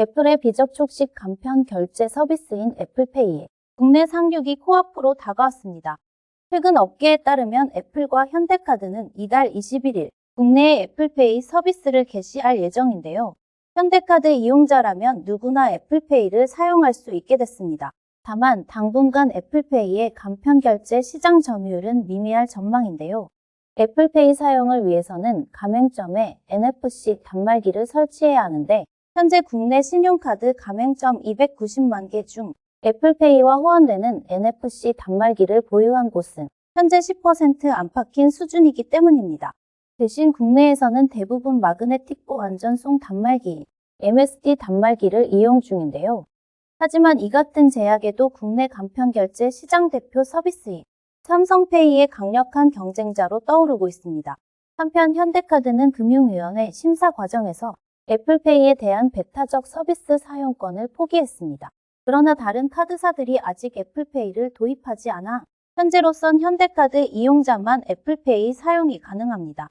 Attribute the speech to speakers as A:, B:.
A: 애플의 비접촉식 간편 결제 서비스인 애플페이에 국내 상륙이 코앞으로 다가왔습니다. 최근 업계에 따르면 애플과 현대카드는 이달 21일 국내에 애플페이 서비스를 개시할 예정인데요. 현대카드 이용자라면 누구나 애플페이를 사용할 수 있게 됐습니다. 다만 당분간 애플페이의 간편 결제 시장 점유율은 미미할 전망인데요. 애플페이 사용을 위해서는 가맹점에 NFC 단말기를 설치해야 하는데 현재 국내 신용카드 가맹점 290만 개 중 애플페이와 호환되는 NFC 단말기를 보유한 곳은 현재 10% 안팎인 수준이기 때문입니다. 대신 국내에서는 대부분 마그네틱 보안전송 단말기, MSD 단말기를 이용 중인데요. 하지만 이 같은 제약에도 국내 간편 결제 시장 대표 서비스인 삼성페이의 강력한 경쟁자로 떠오르고 있습니다. 한편 현대카드는 금융위원회 심사 과정에서 애플페이에 대한 배타적 서비스 사용권을 포기했습니다. 그러나 다른 카드사들이 아직 애플페이를 도입하지 않아 현재로선 현대카드 이용자만 애플페이 사용이 가능합니다.